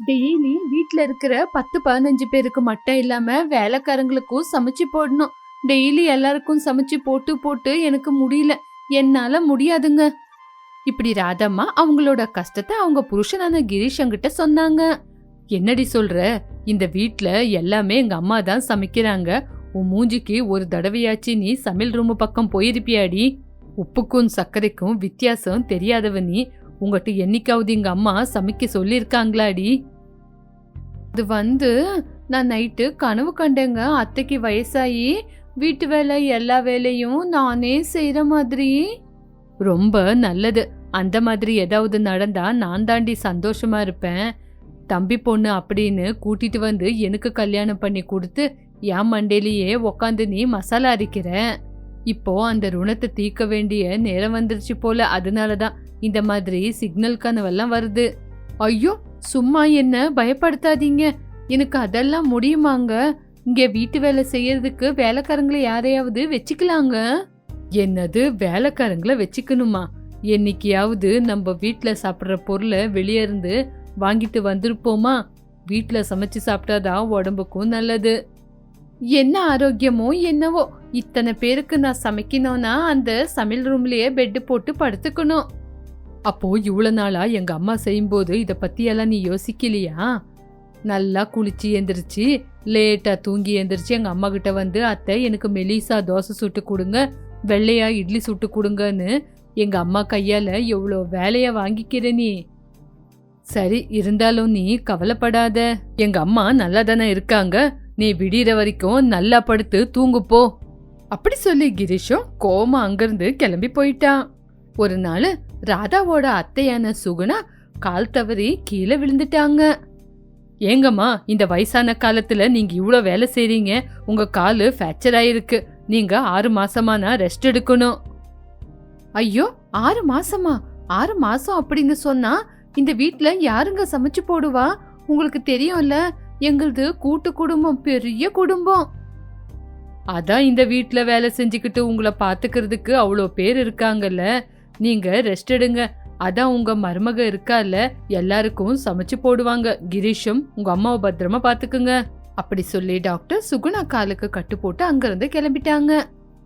Daily வீட்ல இருக்கிற பத்து பதினஞ்சு பேருக்கு மட்டும் இல்லாம வேலைக்காரங்களுக்கும் சமைச்சு போடணும். டெய்லி எல்லாருக்கும் சமைச்சு போட்டு போட்டு எனக்கு முடியல. என்னால முடியாதுங்க. இப்படி ராதம்மா அவங்களோட கஷ்டத்தை அவங்க புருஷனான கிரீஷங்கிட்ட சொன்னாங்க. என்னடி சொல்ற? இந்த வீட்ல எல்லாமே எங்க அம்மா தான் சமைக்கிறாங்க. உன் மூஞ்சிக்கு ஒரு தடவையாச்சு நீ சமையல் ரூம் பக்கம் போயிருப்பியாடி? உப்புக்கும் சர்க்கரைக்கும் வித்தியாசம் தெரியாதவ நீ உங்ககிட்ட என்னைக்காவது எங்க அம்மா சமைக்க சொல்லியிருக்காங்களாடி? அது வந்து நான் நைட்டு கனவு கண்டேங்க. அத்தைக்கு வயசாகி வீட்டு வேலை எல்லா வேலையும் நானே செய்கிற மாதிரி. ரொம்ப நல்லது. அந்த மாதிரி ஏதாவது நடந்தா நான் தாண்டி சந்தோஷமா இருப்பேன். தம்பி பொண்ணு அப்படின்னு கூட்டிட்டு வந்து எனக்கு கல்யாணம் பண்ணி கொடுத்து என் மண்டையிலேயே உக்காந்து நீ மசாலா அரைக்கிற. இப்போ அந்த ருணத்தை தீர்க்க வேண்டிய நேரம் வந்துருச்சு போல. அதனால தான் இந்த மாதிரி சிக்னல் கனவெல்லாம் வருது. ஐயோ சும்மா என்ன? பயப்படுத்தாதீங்க. எனக்கு அதெல்லாம் முடியுமாங்க? இங்க வீட்டு வேலை செய்யறதுக்கு வேலைக்காரங்களை யாரையாவது வச்சுக்கலாங்க? என்னது? வேலைக்காரங்களை வச்சுக்கணுமா? என்னைக்கையாவது நம்ம வீட்டில் சாப்பிட்ற பொருளை வெளியே இருந்து வாங்கிட்டு வந்திருப்போமா? வீட்டில் சமைச்சு சாப்பிட்டாதான் உடம்புக்கும் நல்லது. என்ன ஆரோக்கியமோ என்னவோ இத்தனை பேருக்கு நான் சமைக்கணும்னா அந்த சமையல் ரூம்லயே பெட்டு போட்டு படுத்துக்கணும். அப்போ இவ்வளோ நாளா எங்க அம்மா செய்யும்போது இதை பத்தியெல்லாம் நீ யோசிக்கலையா? நல்லா குளிச்சு எந்திரிச்சு லேட்டாக தூங்கி எந்திரிச்சு எங்கள் அம்மா கிட்ட வந்து அத்தை எனக்கு மெலிசா தோசை சுட்டு கொடுங்க வெள்ளையா இட்லி சுட்டு கொடுங்கன்னு எங்கள் அம்மா கையால் எவ்வளோ வேலையை வாங்கிக்கிற நீ? சரி இருந்தாலும் நீ கவலைப்படாத. எங்கள் அம்மா நல்லா தானே இருக்காங்க. நீ விடிகிற வரைக்கும் நல்லா படுத்து தூங்கு போ. அப்படி சொல்லி கிரீஷும் கோமா அங்கிருந்து கிளம்பி போயிட்டான் ஒரு நாள் ராதாவோட அத்தையான சுகுணா கால் தவறி கீழே விழுந்துட்டாங்க. ஏங்கம்மா இந்த வயசான காலத்துல நீங்க இவ்வளோ வேலை செய்றீங்க. உங்க காலு ஃப்ராக்சர் ஆயிருக்கு. நீங்க ஆறு மாசமானா ரெஸ்ட் எடுக்கணும். ஐயோ ஆறு மாசமா? ஆறு மாசம் அப்படின்னு சொன்னா இந்த வீட்ல யாருங்க சமைச்சு போடுவா? உங்களுக்கு தெரியும்ல எங்களது கூட்டு குடும்பம் பெரிய குடும்பம். அதான் இந்த வீட்ல வேலை செஞ்சுக்கிட்டு உங்களை பாத்துக்கிறதுக்கு அவ்வளோ பேர் இருக்காங்கல்ல. நீங்க ரெஸ்ட் எடுங்க. அதான் உங்க மருமக இருக்கால எல்லாருக்கும் சமைச்சு போடுவாங்க. கிரீஷும் உங்க அம்மாவை பத்திரமா பாத்துக்குங்க. அப்படி சொல்லி டாக்டர் சுகுணா காலுக்கு கட்டு போட்டு அங்கிருந்து கிளம்பிட்டாங்க.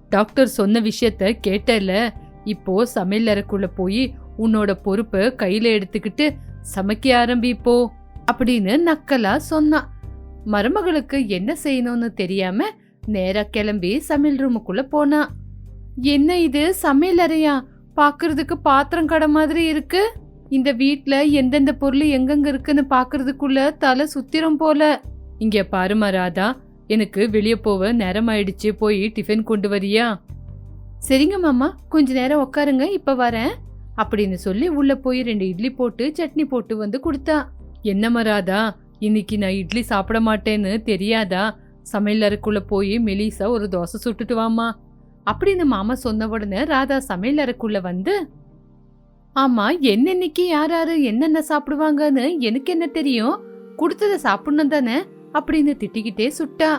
டாக்டர் சொன்ன விஷயத்த கேட்டல இப்போ சமையல் அறைக்குள்ள போய் உன்னோட பொறுப்பை கையில எடுத்துக்கிட்டு சமைக்க ஆரம்பிப்போ அப்படின்னு நக்கலா சொன்னா. மருமகளுக்கு என்ன செய்யணும்னு தெரியாம நேரா கிளம்பி சமையல் ரூமுக்குள்ள போனா. என்ன இது சமையல் அறையா? பார்க்கறதுக்கு பாத்திரம் கடை மாதிரி இருக்கு. இந்த வீட்டில் எந்தெந்த பொருள் எங்கெங்க இருக்குன்னு பார்க்கறதுக்குள்ள தலை சுத்திரம் போல. இங்கே பாருமா ராதா எனக்கு வெளியே போக நேரம் ஆயிடுச்சு. போய் டிஃபன் கொண்டு வரியா? சரிங்க மாமா கொஞ்ச நேரம் உட்காருங்க இப்போ வரேன். அப்படின்னு சொல்லி உள்ள போய் ரெண்டு இட்லி போட்டு சட்னி போட்டு வந்து கொடுத்தா. என்னம்மா ராதா இன்னைக்கு நான் இட்லி சாப்பிட மாட்டேன்னு தெரியாதா? சமையல் அறைக்குள்ளே போய் மெலிசா ஒரு தோசை சுட்டுட்டு வாமா அப்படின்னு மாமா சொன்ன உடனே ராதா சமையலறைக்குள்ள வந்து ஆமா என்னென்னைக்கு யார் யாரு என்னென்ன சாப்பிடுவாங்கன்னு எனக்கு என்ன தெரியும்? கொடுத்தத சாப்பிடணும் தானே? அப்படின்னு திட்டிக்கிட்டே சுட்டா.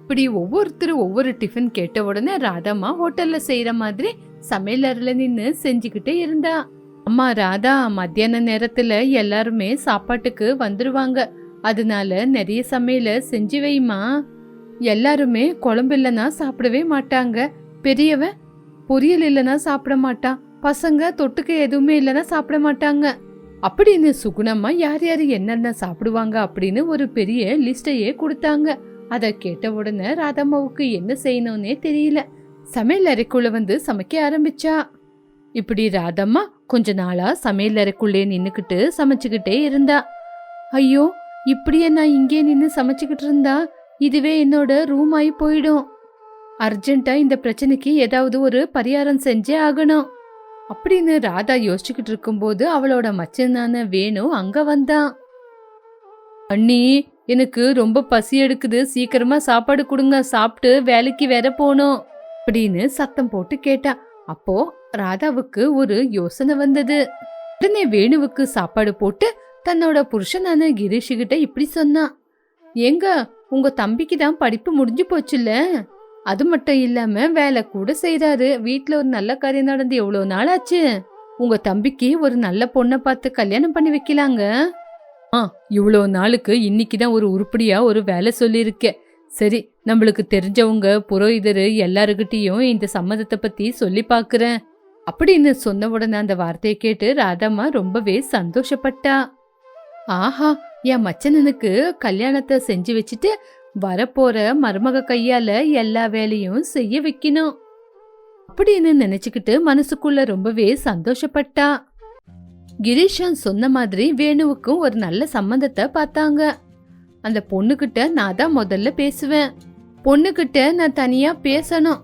இப்படி ஒவ்வொருத்தர் ஒவ்வொரு டிஃபன் கேட்ட உடனே ராதாம்மா ஹோட்டல்ல செய்யற மாதிரி சமையலறையில நின்று செஞ்சுக்கிட்டே இருந்தா. அம்மா ராதா மத்தியான நேரத்துல எல்லாருமே சாப்பாட்டுக்கு வந்துருவாங்க. அதனால நிறைய சமையல செஞ்சு வைமா எல்லாருமே குழம்பு இல்லைன்னா சாப்பிடவே மாட்டாங்க. பெரியவன் பொரியல் இல்லைன்னா சாப்பிட மாட்டான் பசங்க தொட்டுக்க எதுவுமே இல்லைன்னா சாப்பிட மாட்டாங்க. அப்படின்னு சுகுணம்மா யார் யார் என்னென்ன சாப்பிடுவாங்க அப்படின்னு ஒரு பெரிய லிஸ்டையே கொடுத்தாங்க. அதை கேட்ட உடனே ராதம்மாவுக்கு என்ன செய்யணும்னே தெரியல. சமையல் அறைக்குள்ள வந்து சமைக்க ஆரம்பிச்சா. இப்படி ராதம்மா கொஞ்ச நாளா சமையல் அறைக்குள்ளே நின்னுக்கிட்டு சமைச்சுக்கிட்டே இருந்தா. ஐயோ இப்படியே நான் இங்கே நின்று சமைச்சுக்கிட்டு இருந்தா இதுவே என்னோட ரூம் ஆகி போயிடும். அர்ஜென்ட்டா இந்த பிரச்சனைக்கு ஏதாவது ஒரு பரிகாரம் செஞ்சே ஆகணும். அப்படின்னு ராதா யோசிச்சுக்கிட்டு இருக்கும்போது அவளோட மச்சனான வேணு அங்க வந்தான். அண்ணி எனக்கு ரொம்ப பசி எடுக்குது. சீக்கிரமா சாப்பாடு கொடுங்க. சாப்பிட்டு வேலைக்கு வேற போகணும். அப்படின்னு சத்தம் போட்டு கேட்டா. அப்போ ராதாவுக்கு ஒரு யோசனை வந்தது. உடனே வேணுவுக்கு சாப்பாடு போட்டு தன்னோட புருஷனான கிரீஷ்கிட்ட இப்படி சொன்னான். ஏங்க உங்க தம்பிக்கு தான் படிப்பு முடிஞ்சு போச்சுல்ல? அது மட்டும் இல்லாம வேலை கூட செய்தாரு வீட்டுல ஒரு நல்ல காரியம் நடந்து எவ்வளவு நாள் ஆச்சு? உங்க தம்பிக்கு ஒரு நல்ல பொண்ணை பார்த்து கல்யாணம் பண்ணி வைக்கலாங்க. ஆ இவ்வளோ நாளுக்கு இன்னைக்கு தான் ஒரு உருப்படியா ஒரு வேலை சொல்லியிருக்கேன் சரி நம்மளுக்கு தெரிஞ்சவங்க புரோகிதர் எல்லாருக்கிட்டேயும் இந்த சம்மதத்தை பத்தி சொல்லி பார்க்குறேன் அப்படின்னு சொன்ன உடனே அந்த வார்த்தையை கேட்டு ராதாம்மா ரொம்பவே சந்தோஷப்பட்டா. ஆஹா என் மச்சனனுக்கு கல்யாணத்தை செஞ்சு வச்சுட்டு வரப்போற மருமக கையால எல்லா வேலையும் செய்ய வைக்கணும். அப்படின்னு நினைச்சுக்கிட்டு மனசுக்குள்ள ரொம்பவே சந்தோஷப்பட்டா. கிரீஷன் சொன்ன மாதிரி வேணுவுக்கும் ஒரு நல்ல சம்மந்தத்தை பார்த்தாங்க. அந்த பொண்ணுகிட்ட நான் தான் முதல்ல பேசுவேன். பொண்ணுகிட்ட நான் தனியா பேசணும்.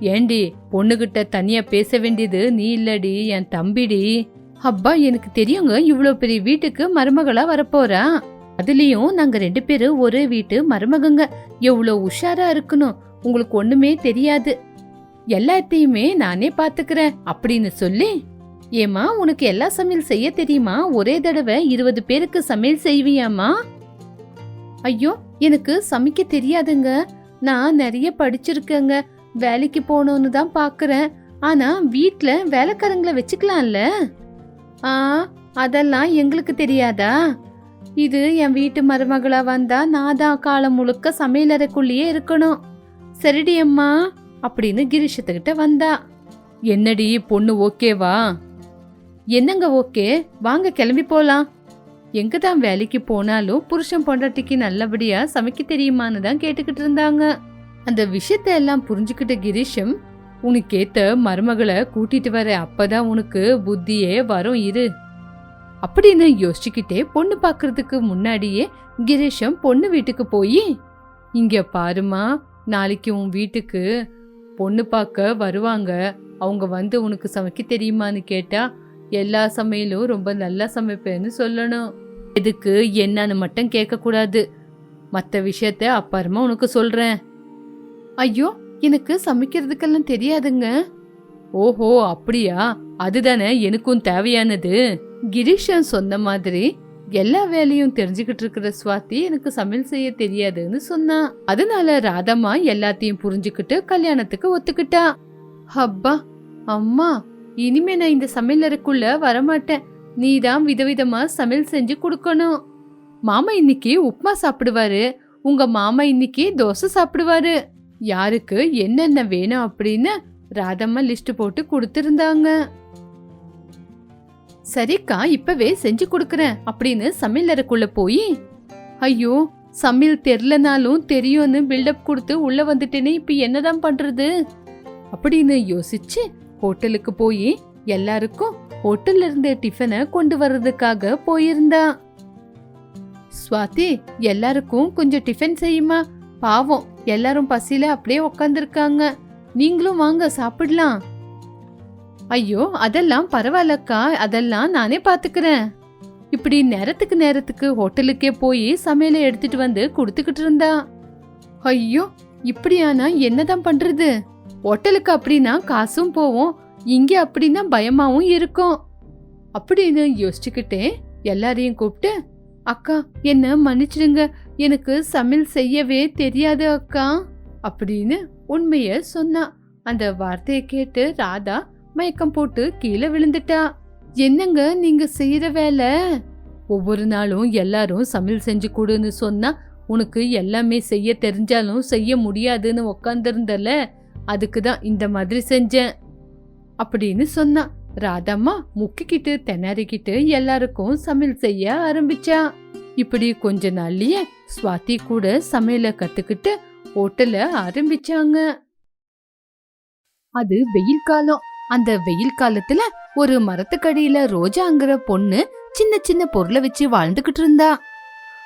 ஏண்டி பொண்ணுகிட்ட தனியா பேச வேண்டியது நீ இல்லடி என் தம்பிடி. அப்பா எனக்கு தெரியுங்க இவ்வளோ பெரிய வீட்டுக்கு மருமகளா வரப்போறான் அதுலயும் நாங்க ரெண்டு பேரும் ஒரே வீட்டு மருமகங்க. எவ்வளோ உஷாரா இருக்கணும். உங்களுக்கு ஒண்ணுமே தெரியாது. எல்லாத்தையுமே நானே பாத்துக்கிறேன் அப்படின்னு சொல்லி. ஏமா உனக்கு எல்லா சமையல் செய்ய தெரியுமா? ஒரே தடவை இருபது பேருக்கு சமையல் செய்வியாமா ஐயோ எனக்கு சமைக்க தெரியாதுங்க. நான் நிறைய படிச்சிருக்கேங்க. வேலைக்கு போகணும்னு தான் பார்க்குறேன் ஆனா வீட்ல வேலைக்காரங்களை வச்சுக்கலாம்ல? ஆ அதெல்லாம் எங்களுக்கு தெரியாதா? இது என் வீட்டு மருமகளா வந்தா நான் தான் காலம் முழுக்க சமையலறைக்குள்ளேயே இருக்கணும். சரிடி அம்மா அப்படின்னு கிரீஷத்துக்கிட்ட வந்தா. என்னடி பொண்ணு ஓகேவா? என்னங்க ஓகே? வாங்க கிளம்பி போலாம். எங்க தான் வேலைக்கு போனாலும் புருஷன் பொண்டாட்டிக்கு நல்லபடியா சமைக்க தெரியுமான்னு தான் கேட்டுக்கிட்டு இருந்தாங்க. அந்த விஷயத்த எல்லாம் புரிஞ்சுக்கிட்ட கிரீஷம் உனக்கேத்த மருமகளை கூட்டிட்டு வர அப்பதான் உனக்கு புத்தியே வரும் இரு. அப்படின்னு யோசிச்சுக்கிட்டே பொண்ணு பார்க்கறதுக்கு முன்னாடியே கிரேஷம் பொண்ணு வீட்டுக்கு போய் இங்க பாருமா நாளைக்கு உன் வீட்டுக்கு பொண்ணு பார்க்க வருவாங்க. அவங்க வந்து உனக்கு சமைக்க தெரியுமான்னு கேட்டா எல்லா சமையலும் ரொம்ப நல்லா சமைப்பேன்னு சொல்லணும். எதுக்கு என்னன்னு மட்டும் கேட்கக்கூடாது. மற்ற விஷயத்த அப்புறமா உனக்கு சொல்றேன். ஐயோ எனக்கு சமைக்கிறதுக்கெல்லாம் தெரியாதுங்க. ஓஹோ அப்படியா? அதுதானே எனக்கும் தேவையானது. கிரீஷன் சொன்ன மாதிரி எல்லா வேலையும் தெரிஞ்சுக்கிட்டு இருக்கிற சுவாதி எனக்கு சமையல் செய்ய தெரியாதுன்னு சொன்னா. அதனால ராதம்மா எல்லாத்தையும் புரிஞ்சுக்கிட்டு கல்யாணத்துக்கு ஒத்துக்கிட்டா. அப்பா அம்மா இனிமே நான் இந்த சமையலறைக்குள்ள வரமாட்டேன். நீ தான் விதவிதமா சமையல் செஞ்சு கொடுக்கணும். மாமா இன்னைக்கு உப்புமா சாப்பிடுவாரு. உங்க மாமா இன்னைக்கு தோசை சாப்பிடுவாரு. யாருக்கு என்னென்ன வேணும் அப்படின்னு ராதம்மா லிஸ்ட் போட்டு கொடுத்துருந்தாங்க. சரிக்கா இப்பவே செஞ்சு கொடுக்கறேன் அப்படின்னு சமையலறைக்குள்ள போய் ஐயோ சமையல் தெரிலனாலும் தெரியும்னு பில்டப் கொடுத்து உள்ள வந்துட்டேனே இப்ப என்னதான் பண்றது? அப்படின்னு யோசிச்சு ஹோட்டலுக்கு போய் எல்லாருக்கும் ஹோட்டல்ல இருந்து டிஃபனை கொண்டு வர்றதுக்காக போயிருந்தா. ஸ்வாதி எல்லாருக்கும் கொஞ்சம் டிஃபன் செய்யுமா? பாவம் எல்லாரும் பசியில அப்படியே உக்காந்துருக்காங்க. நீங்களும் வாங்க சாப்பிடலாம். ஐயோ அதெல்லாம் பரவாயில்லக்கா. அதெல்லாம் நானே பாத்துக்கிறேன். இப்படி நேரத்துக்கு நேரத்துக்கு ஹோட்டலுக்கே போய் சமையலை எடுத்துட்டு வந்து கொடுத்துக்கிட்டு இருந்தா. ஐயோ இப்படியானா என்னதான் பண்றது? ஹோட்டலுக்கு அப்படின்னா காசும் போவோம் இங்க அப்படின்னா பயமாவும் இருக்கும். அப்படின்னு யோசிச்சுக்கிட்டே எல்லாரையும் கூப்பிட்டு அக்கா என்ன மன்னிச்சிடுங்க. எனக்கு சமையல் செய்யவே தெரியாது அக்கா. அப்படின்னு உண்மைய சொன்னா. அந்த வார்த்தையை கேட்டு ராதா மயக்கம் போட்டு கீழே விழுந்துட்டா. என்னங்க நீங்க செய்யற வேலை? ஒவ்வொரு நாளும் எல்லாரும் சமையல் செஞ்சு கொடுன்னு சொன்னா உனக்கு எல்லாமே செய்ய தெரிஞ்சாலும் செய்ய முடியாதுன்னு உக்காந்துருந்தல அதுக்கு தான் இந்த மாதிரி செஞ்சேன். அப்படின்னு சொன்னா. ராதம்மா முக்கிக்கிட்டு திணறிக்கிட்டு எல்லாருக்கும் சமையல் செய்ய ஆரம்பிச்சா. இப்படி கொஞ்ச நாள்லயே சுவாதி கூட சமையல கத்துக்கிட்டு ஹோட்டல ஆரம்பிச்சாங்க. அது வெயில் காலம். அந்த வெயில் காலத்துல ஒரு மரத்துக்கடியில ரோஜாங்கிற பொண்ணு சின்ன சின்ன பொருளை வச்சு வாழ்ந்துகிட்டு இருந்தா.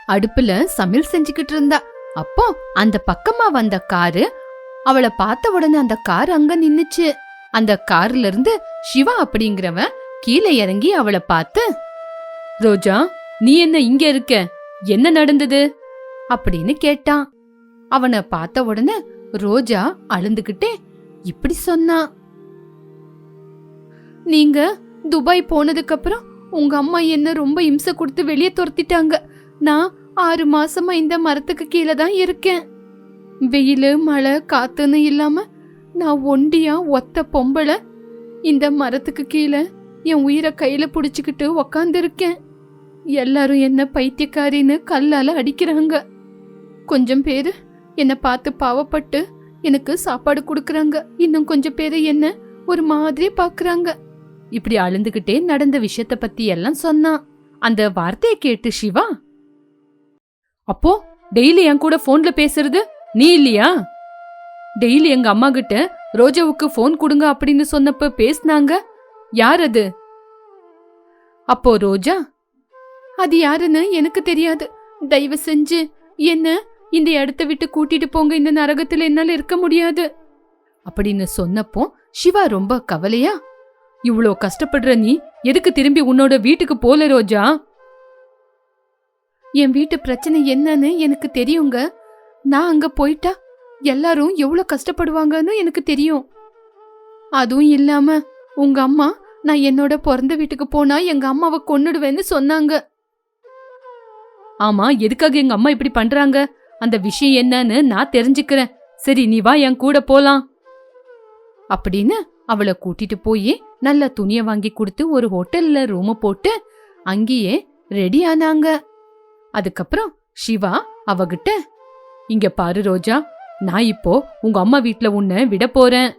அடுப்புல சமையல் செஞ்சுக்கிட்டு இருந்தா. அப்போ அந்த பக்கமா வந்த காரு அவளை பார்த்த உடனே அந்த கார் அங்க நின்னுச்சு. அந்த கார்ல இருந்து சிவா அப்படிங்கிறவன் கீழே இறங்கி அவளை பார்த்து ரோஜா நீ என்ன இங்க இருக்க? என்ன நடந்தது? அப்படின்னு கேட்டான். அவனை பார்த்த உடனே ரோஜா அழுந்துகிட்டே இப்படி சொன்னா. நீங்க துபாய் போனதுக்கு அப்புறம் உங்க அம்மா என்ன ரொம்ப இம்சை கொடுத்து வெளியே துரத்திட்டாங்க. நான் ஆறு மாசமா இந்த மரத்துக்கு கீழே தான் இருக்கேன். வெயில் மழை காத்துன்னு இல்லாம நான் ஒண்டியா ஒத்த பொம்பளை இந்த மரத்துக்கு கீழே என் உயிரை கையில புடிச்சுக்கிட்டு உக்காந்துருக்கேன். எல்லாரும் என்ன பைத்தியக்காரின்னு கல்லால அடிக்கிறாங்க. கொஞ்சம் பேர் என்னை பார்த்து பாவப்பட்டு எனக்கு சாப்பாடு கொடுக்குறாங்க. இன்னும் கொஞ்சம் பேர் என்ன ஒரு மாதிரி பார்க்குறாங்க இப்படி அழுந்துகிட்டே நடந்த விஷயத்த பத்தி எல்லாம் சொன்னான் அந்த வார்த்தையை கேட்டு சிவா அப்போ டெய்லி என் கூட போன்ல பேசுறது? நீ இல்லையா? டெய்லி எங்க அம்மா கிட்ட ரோஜாவுக்கு ஃபோன் கொடுங்க அப்படின்னு சொன்னப்ப பேசுனாங்க. யார் அது? அப்போ ரோஜா. அது யாருன்னு எனக்கு தெரியாது. தயவு செஞ்சு என்ன இந்த இடத்த விட்டு கூட்டிட்டு போங்க. இந்த நரகத்துல என்னால இருக்க முடியாது. அப்படின்னு சொன்னப்போ சிவா ரொம்ப கவலையா இவ்வளோ கஷ்டப்படுற நீ எதுக்கு திரும்பி உன்னோட வீட்டுக்கு போல ரோஜா? என் வீட்டு பிரச்சனை என்னன்னு எனக்கு தெரியுங்க. நான் அங்க போயிட்டா எல்லாரும் எவ்வளோ கஷ்டப்படுவாங்கன்னு எனக்கு தெரியும். அதுவும் இல்லாம உங்க அம்மா நான் என்னோட பிறந்த வீட்டுக்கு போனா எங்க அம்மாவை கொன்னுடுவேன்னு சொன்னாங்க. ஆமா எதுக்காக எங்க அம்மா இப்படி பண்றாங்க? அந்த விஷயம் என்னன்னு நான் தெரிஞ்சுக்கிறேன். சரி நீ வா என் கூட போலாம். அப்படின்னு அவளை கூட்டிட்டு போய் நல்ல துணியை வாங்கி கொடுத்து ஒரு ஹோட்டல்ல ரூம போட்டு அங்கேயே ரெடி ஆனாங்க. அதுக்கப்புறம் சிவா அவகிட்ட இங்க பாரு ரோஜா நான் இப்போ உங்க அம்மா வீட்ல உன்னை விட போறேன்.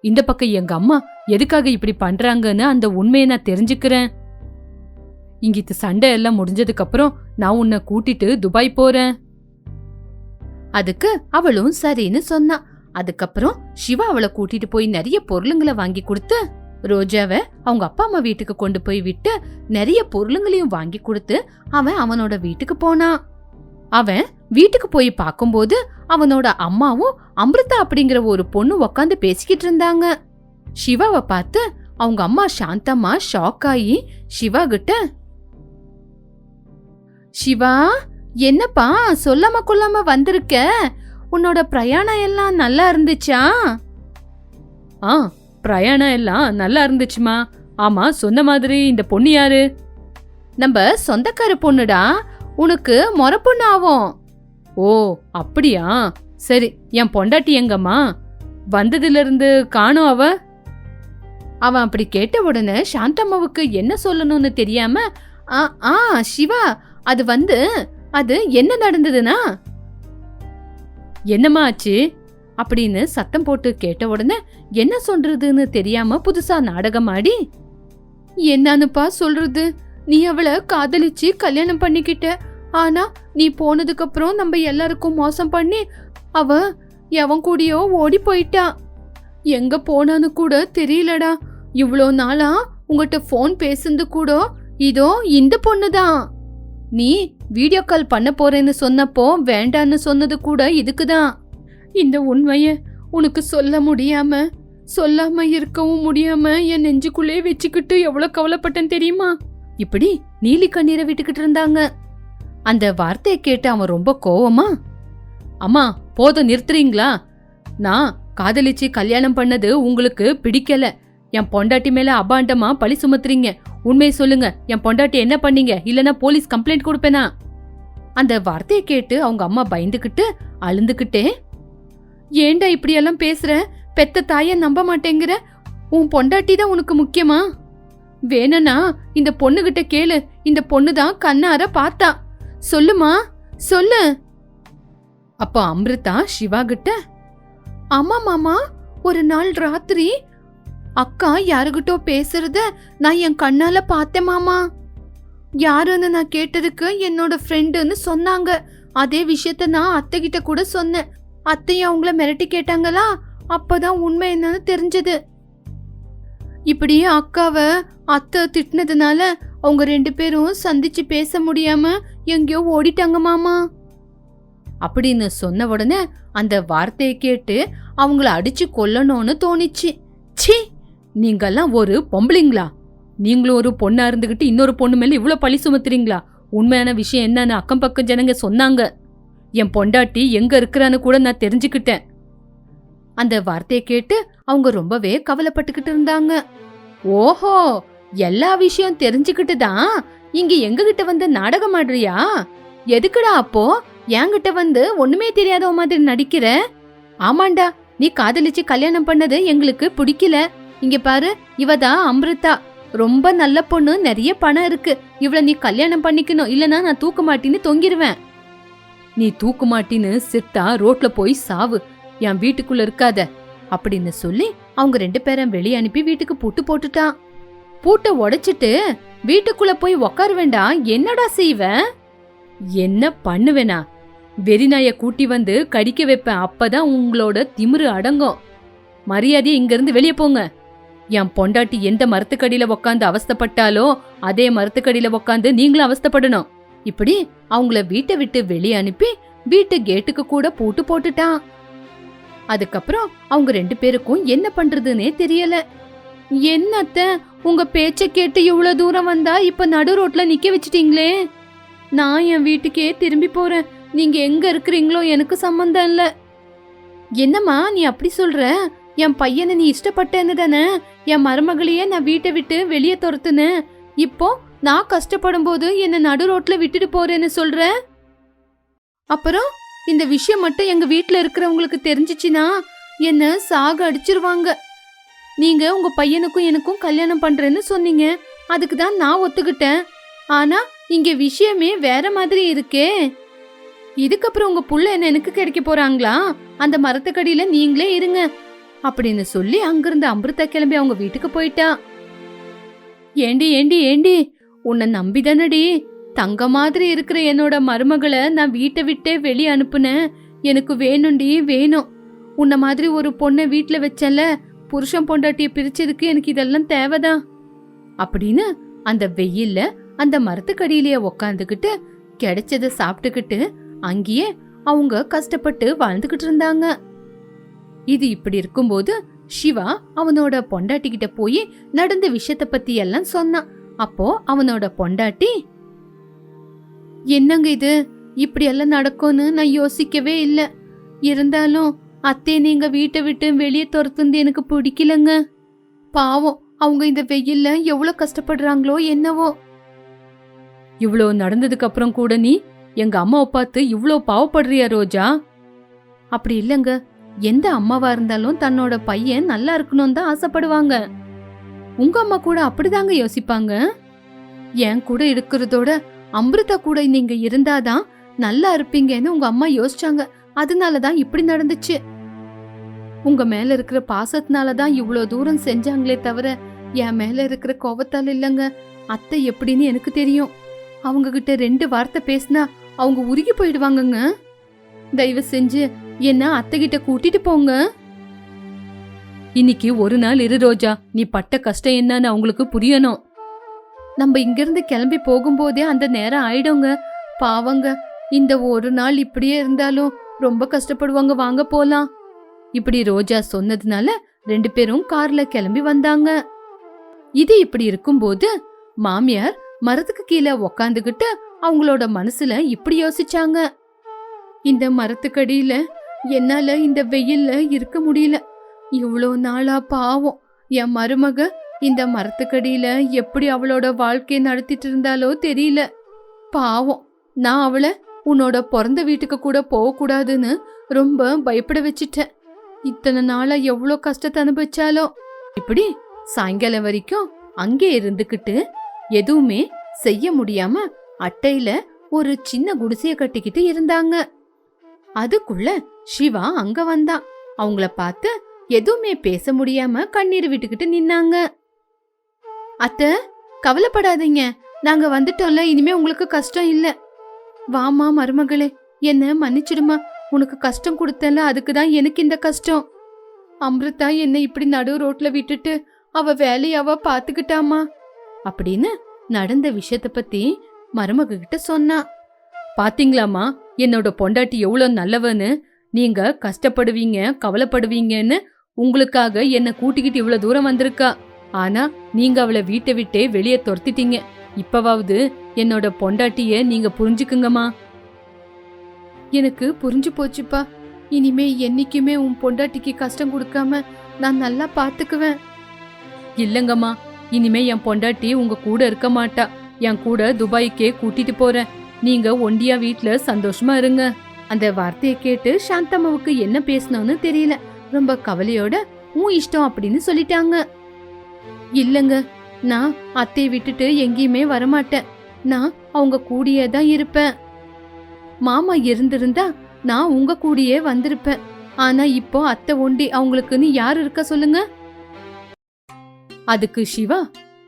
இந்த பக்கம் எங்க அம்மா எதுக்காக இப்படி பண்றாங்கன்னு அந்த உண்மையை நான் தெரிஞ்சுக்கிறேன். இங்கிட்டு சண்டை எல்லாம் முடிஞ்சதுக்கு அப்புறம் நான் உன்னை கூட்டிட்டு துபாய் போறேன். அதுக்கு அவளும் சரின்னு சொன்னா. அதுக்கப்புறம் சிவா அவளை கூட்டிட்டு போய் நிறைய பொருளுங்களை வாங்கி கொடுத்து ரோஜாவை அவங்க அப்பா அம்மா வீட்டுக்கு கொண்டு போய் விட்டு நிறைய பொருளுங்களையும் வாங்கி கொடுத்து அவன் அவனோட வீட்டுக்கு போனான். அவன் வீட்டுக்கு போய் பார்க்கும்போது அவனோட அம்மாவும் அமிர்தா அப்படிங்கிற ஒரு பொண்ணு உக்காந்து பேசிக்கிட்டு இருந்தாங்க. சிவாவை பார்த்து அவங்க அம்மா சாந்தம்மா ஷாக் ஆகி சிவா கிட்ட சிவா என்னப்பா சொல்லாம கொள்ளாம வந்திருக்க? உன்னோட பிரயாணம் எல்லாம் நல்லா இருந்துச்சா? ஆ பிரயாணம் எல்லாம் நல்லா இருந்துச்சுமா. ஆமா சொன்ன மாதிரி இந்த பொண்ணு யாரு? நம்ம சொந்தக்கார பொண்ணுடா. உனக்கு மொர பொண்ணு ஆகும். ஓ அப்படியா? சரி என் பொண்டாட்டி எங்கம்மா? வந்ததிலிருந்து காணும் காணோம் அவ. அவன் அப்படி கேட்ட உடனே சாந்தம்மாவுக்கு என்ன சொல்லணும்னு தெரியாம ஆ ஆ சிவா அது வந்து அது என்ன நடந்ததுன்னா? என்னம்மா ஆச்சு? அப்படின்னு சத்தம் போட்டு கேட்ட உடனே என்ன சொல்றதுன்னு தெரியாம புதுசா நாடகம் ஆடி? என்னன்னுப்பா சொல்றது? நீ அவளை காதலிச்சு கல்யாணம் பண்ணிக்கிட்ட. ஆனா நீ போனதுக்கு அப்புறம் நம்ம எல்லாருக்கும் மோசம் பண்ணி அவ எவன் கூடயோ ஓடி போயிட்டா. எங்க போனான்னு கூட தெரியலடா. இவ்வளோ நாளா உங்கள்கிட்ட ஃபோன் பேசுனது கூட இதோ இந்த பொண்ணுதான். நீ வீடியோ கால் பண்ண போறேன்னு சொன்னப்போ வேண்டான்னு சொன்னது கூட இதுக்கு தான் இந்த உண்மையை உனக்கு சொல்ல முடியாம சொல்லாம இருக்கவும் முடியாம என் நெஞ்சுக்குள்ளே வச்சுக்கிட்டு எவ்வளோ கவலைப்பட்டேன் தெரியுமா? இப்படி நீலி கண்ணீரை விட்டுக்கிட்டு இருந்தாங்க. அந்த வார்த்தையை கேட்டு அவன் ரொம்ப கோவமா அம்மா போதும் நிறுத்துறீங்களா? நான் காதலிச்சு கல்யாணம் பண்ணது உங்களுக்கு பிடிக்கல. என் பொண்டாட்டி மேல அபாண்டமா பழி சுமத்துறீங்க. உண்மையை சொல்லுங்க. என் பொண்டாட்டி என்ன பண்ணீங்க? இல்லனா போலீஸ் கம்ப்ளைண்ட் கொடுப்பேனா? அந்த வார்த்தையை கேட்டு அவங்க அம்மா பயந்துகிட்டு அழுந்துகிட்டே ஏண்டா இப்படியெல்லாம் பேசுற? பெத்த தாய நம்ப மாட்டேங்கிற? உன் பொண்டாட்டி தான் உனக்கு முக்கியமா? வேணனா இந்த பொண்ணுகிட்ட கேளு. இந்த பொண்ணு தான் கண்ணார பார்த்தா. சொல்லுமா? சொல்லு. அப்போ அமிர்தா சிவா கிட்ட ஆமா மாமா ஒரு நாள் ராத்திரி அக்கா யாருகிட்டோ பேசுறத நான் என் கண்ணால பார்த்தேன் மாமா. யாருன்னு நான் கேட்டதுக்கு என்னோட ஃப்ரெண்டுன்னு சொன்னாங்க. அதே விஷயத்த நான் அத்தை கிட்ட கூட சொன்னேன். அத்தையும் அவங்கள மிரட்டி கேட்டாங்களா? அப்பதான் உண்மை என்னன்னு தெரிஞ்சது. இப்படியே அக்காவை அத்தை திட்டினதுனால அவங்க ரெண்டு பேரும் சந்திச்சு பேச முடியாம எங்கேயோ ஓடிட்டாங்க மாமா. அப்படின்னு சொன்ன உடனே அந்த வார்த்தையை கேட்டு அவங்கள அடிச்சு கொல்லணும்னு தோணிச்சு. ச்சீ! நீங்கெல்லாம் ஒரு பொம்பளைங்களா? நீங்களும் ஒரு பொண்ணா இருந்துகிட்டு இன்னொரு பொண்ணு மேல இவ்வளோ பழி சுமத்துறீங்களா? உண்மையான விஷயம் என்னன்னு அக்கம் பக்கம் ஜனங்க சொன்னாங்க. என் பொண்டாட்டி எங்க இருக்கிறான்னு கூட நான் தெரிஞ்சுக்கிட்டேன். அந்த வார்த்தையை கேட்டு அவங்க ரொம்பவே கவலைப்பட்டுக்கிட்டு இருந்தாங்க. ஓஹோ! எல்லா விஷயம் தெரிஞ்சுக்கிட்டு தான் இங்க எங்க கிட்ட வந்து நாடகம் ஆடுறியா? எதுக்குடா அப்போ? என்கிட்ட வந்து ஒண்ணுமே தெரியாத மாதிரி நடிக்கிற? ஆமாண்டா நீ காதலிச்சு கல்யாணம் பண்ணது எங்களுக்கு பிடிக்கல. இங்க பாரு இவ தான் அமிர்தா. ரொம்ப நல்ல பொண்ணு நிறைய பணம் இருக்கு. இவள நீ கல்யாணம் பண்ணிக்கணும் இல்லனா நான் தூக்க மாட்டின்னு தொங்கிருவேன். நீ தூக்க மாட்டின்னு செத்தா ரோட்ல போய் சாவு. என் வீட்டுக்குள்ள இருக்காத. அப்படின்னு சொல்லி அவங்க ரெண்டு பேரும் வெளியே அனுப்பி வீட்டுக்கு பூட்டு போட்டுட்டான் பூட்டை உடைச்சிட்டு வீட்டுக்குள்ள போய் உக்கார வேண்டாம் என்னடா செய்வேன் என்ன பண்ணுவேனா? வெறிநாய கூட்டி வந்து கடிக்க வைப்பேன். அப்பதான் உங்களோட திமிரு அடங்கும். மரியாதையை இங்கிருந்து வெளியே போங்க. என் பொண்டாட்டி எந்த மரத்துக்கடியில உக்காந்து அவஸ்தைப்பட்டாலோ அதே மரத்துக்கடியில உக்காந்து நீங்களும் அவஸ்தைப்படணும். இப்படி அவங்கள வீட்டை விட்டு வெளியே அனுப்பி வீட்டு கேட்டுக்கு கூட பூட்டு போட்டுட்டான். அதுக்கப்புறம் அவங்க ரெண்டு பேருக்கும் என்ன பண்றதுன்னே தெரியல. என்னத்த உங்க பேச்ச கேட்டு இவ்வளவு தூரம் வந்தா இப்ப நடு ரோட்ல நிக்க வச்சிட்டீங்களே? நான் என் வீட்டுக்கே திரும்பி போறேன். நீங்க எங்க இருக்கிறீங்களோ எனக்கு சம்மந்தம் இல்ல. என்னம்மா நீ அப்படி சொல்ற? என் பையனை நீ இஷ்டப்பட்டேன்னு தானே? என் மருமகளையே நான் வீட்டை விட்டு வெளியே துரத்துனேன் இப்போ நான் கஷ்டப்படும் போது என்னை நடு ரோட்ல விட்டுட்டு போறேன்னு சொல்ற? அப்புறம் இந்த விஷயம் மட்டும் எங்க வீட்ல இருக்கிறவங்களுக்கு தெரிஞ்சிச்சுன்னா என்ன சாக அடிச்சிருவாங்க. நீங்க உங்க பையனுக்கும் எனக்கும் கல்யாணம் பண்றேன்னு சொன்னீங்க. அதுக்கு தான் நான் ஒத்துக்கிட்டேன். ஆனா இங்க விஷயமே வேற மாதிரி இருக்கே. இதுக்கப்புறம் உங்க புள்ள என்ன எனக்கு கிடைக்க போறாங்களா? அந்த மரத்துக்கடியில நீங்களே இருங்க. அப்படின்னு சொல்லி அங்கிருந்து அமிர்தா கிளம்பி அவங்க வீட்டுக்கு போயிட்டான் ஏண்டி ஏண்டி ஏண்டி? உன்னை நம்பிதானடி? தங்க மாதிரி இருக்கிற என்னோட மருமகளை நான் வீட்டை விட்டே வெளியே அனுப்புனேன். எனக்கு வேணும்டி வேணும். உன்ன மாதிரி ஒரு பொண்ணை வீட்டில் வச்சல புருஷன் பொண்டாட்டிய பிரிச்சதுக்கு எனக்கு இதெல்லாம் தேவைதான். அப்படின்னு அந்த வெயில்ல அந்த மரத்துக்கடியிலேயே உக்காந்துக்கிட்டு கிடைச்சத சாப்பிட்டுக்கிட்டு அங்கேயே அவங்க கஷ்டப்பட்டு வாழ்ந்துகிட்டு இருந்தாங்க. இது இப்படி இருக்கும்போது சிவா அவனோட பொண்டாட்டி கிட்ட போய் நடந்த விஷயத்த பத்தி எல்லாம் சொன்னான் அப்போ அவனோட பொண்டாட்டி என்னங்க இது? இப்படி எல்லாம் நடக்கும்னு நான் யோசிக்கவே இல்லை. இருந்தாலும் அத்தே நீங்க வீட்டை விட்டு வெளியே துரத்துந்து எனக்கு பிடிக்கலங்க. பாவம் அவங்க இந்த வெயில்ல எவ்வளவு கஷ்டப்படுறாங்களோ என்னவோ. இவ்வளோ நடந்ததுக்கு அப்புறம் கூட நீ எங்க அம்மாவை பார்த்து இவ்வளோ பாவப்படுறியா ரோஜா? அப்படி இல்லைங்க. எந்த அம்மாவா இருந்தாலும் தன்னோட பையன் நல்லா இருக்கணும்னு தான் ஆசைப்படுவாங்க. உங்க அம்மா கூட அப்படிதாங்க யோசிப்பாங்க? என் கூட இருக்கிறதோட அமிர்தா கூட நீங்க இருந்தாதான் நல்லா இருப்பீங்கன்னு உங்க அம்மா யோசிச்சாங்க. அதனாலதான் இப்படி நடந்துச்சு. உங்க மேல இருக்கிற பாசத்தினாலதான் தான் தூரம் செஞ்சாங்களே தவிர என் மேல இருக்கிற கோபத்தால் இல்லைங்க. அத்தை எப்படின்னு எனக்கு தெரியும். அவங்க கிட்ட ரெண்டு வார்த்தை பேசினா அவங்க உருகி போயிடுவாங்கங்க. தயவு செஞ்சு என்ன அத்தைகிட்ட கூட்டிட்டு போங்க? இன்னைக்கு ஒரு நாள் இரு ரோஜா நீ பட்ட கஷ்டம் என்னன்னு அவங்களுக்கு புரியணும். நம்ம இங்கிருந்து கிளம்பி போகும்போதே அந்த நேரம் ஆயிடுங்க. பாவங்க இந்த ஒரு நாள் இப்படியே இருந்தாலும் ரொம்ப கஷ்டப்படுவாங்க வாங்க போலாம். இப்படி ரோஜா சொன்னதுனால ரெண்டு பேரும் கார்ல கிளம்பி வந்தாங்க. இது இப்படி இருக்கும்போது மாமியார் மரத்துக்கு கீழே உக்காந்துகிட்டு அவங்களோட மனசுல இப்படி யோசிச்சாங்க. இந்த மரத்துக்கடியில என்னால இந்த வெயில்ல இருக்க முடியல. இவ்வளோ நாளா பாவம். என் மருமக இந்த மரத்துக்கடியில எப்படி அவளோட வாழ்க்கையை நடத்திட்டு இருந்தாலோ தெரியல. பாவம். நான் அவளை உன்னோட பிறந்த வீட்டுக்கு கூட போகக்கூடாதுன்னு ரொம்ப பயப்பட வச்சிட்டேன். இத்தனை நாளா எவ்வளோ கஷ்டத்தை அனுபவிச்சாலோ. இப்படி சாயங்காலம் வரைக்கும் அங்கே இருந்துக்கிட்டு எதுவுமே செய்ய முடியாம அட்டையில ஒரு சின்ன குடிசையை கட்டிக்கிட்டு இருந்தாங்க. அதுக்குள்ள சிவா அங்க வந்தான் அவங்கள பார்த்து எதுவுமே பேச முடியாம கண்ணீர் விட்டுக்கிட்டு நின்னாங்க. அத்த கவலைப்படாதீங்க. நாங்க வந்துட்டோம்ல இனிமே உங்களுக்கு கஷ்டம் இல்ல. வாமா மருமகளே என்ன மன்னிச்சிடுமா. உனக்கு கஷ்டம் கொடுத்தல அதுக்கு தான் எனக்கு இந்த கஷ்டம். அம்ருதா என்னை இப்படி நடு ரோட்ல விட்டுட்டு அவ வேலையாவ பாத்துக்கிட்டாமா அப்படின்னு நடந்த விஷயத்த பத்தி மருமக கிட்ட சொன்னா. பாத்தீங்களாமா என்னோட பொண்டாட்டி எவ்வளோ நல்லவன்னு நீங்க கஷ்டப்படுவீங்க கவலைப்படுவீங்கன்னு உங்களுக்காக என்னை கூட்டிக்கிட்டு இவ்வளோ தூரம் வந்திருக்கா. ஆனா நீங்க அவளை வீட்டை விட்டே வெளியே துரத்திட்டீங்க. இப்பவாவது என்னோட பொண்டாட்டிய நீங்க புரிஞ்சுக்குங்கம்மா. எனக்கு புரிஞ்சு போச்சுப்பா. இனிமே என்னைக்குமே உன் பொண்டாட்டிக்கு கஷ்டம் கொடுக்காம நான் நல்லா பாத்துக்குவேன். இல்லங்கம்மா இனிமே என் பொண்டாட்டி உங்க கூட இருக்க மாட்டா. என் கூட துபாய்க்கே கூட்டிட்டு போறேன். நீங்க ஒண்டியா வீட்ல சந்தோஷமா இருங்க. அந்த வார்த்தையை கேட்டு சாந்தம்மாவுக்கு என்ன பேசணும்னு தெரியல. ரொம்ப கவலையோட உன் இஷ்டம் அப்படின்னு சொல்லிட்டாங்க. இல்லங்க நான் அத்தையை விட்டுட்டு எங்கேயுமே வரமாட்டேன். நான் அவங்க கூடயே தான் இருப்பேன். மாமா இருந்திருந்தா நான் உங்க கூடயே வந்திருப்பேன். ஆனா இப்போ அத்தை ஒண்டி அவங்களுக்குன்னு யார் இருக்க சொல்லுங்க? அதுக்கு சிவா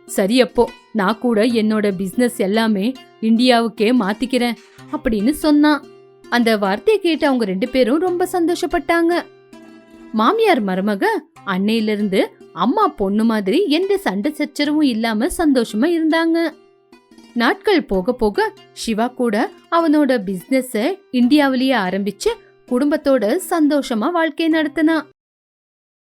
சரி அப்போ நான் கூட என்னோட பிசினஸ் எல்லாமே இந்தியாவுக்கே மாத்திக்கிறேன் அப்படின்னு சொன்னான். அந்த வார்த்தையை கேட்டு அவங்க ரெண்டு பேரும் ரொம்ப சந்தோஷப்பட்டாங்க. மாமியார் மருமக அன்னையில இருந்து அம்மா பொண்ணு மாதிரி எந்த சண்டை சச்சரவும் இல்லாம சந்தோஷமா இருந்தாங்க. நாட்கள் போக போக சிவா கூட அவனோட பிசினஸ் இந்தியாவிலேயே ஆரம்பிச்சு குடும்பத்தோட சந்தோஷமா வாழ்க்கை நடத்தினான்.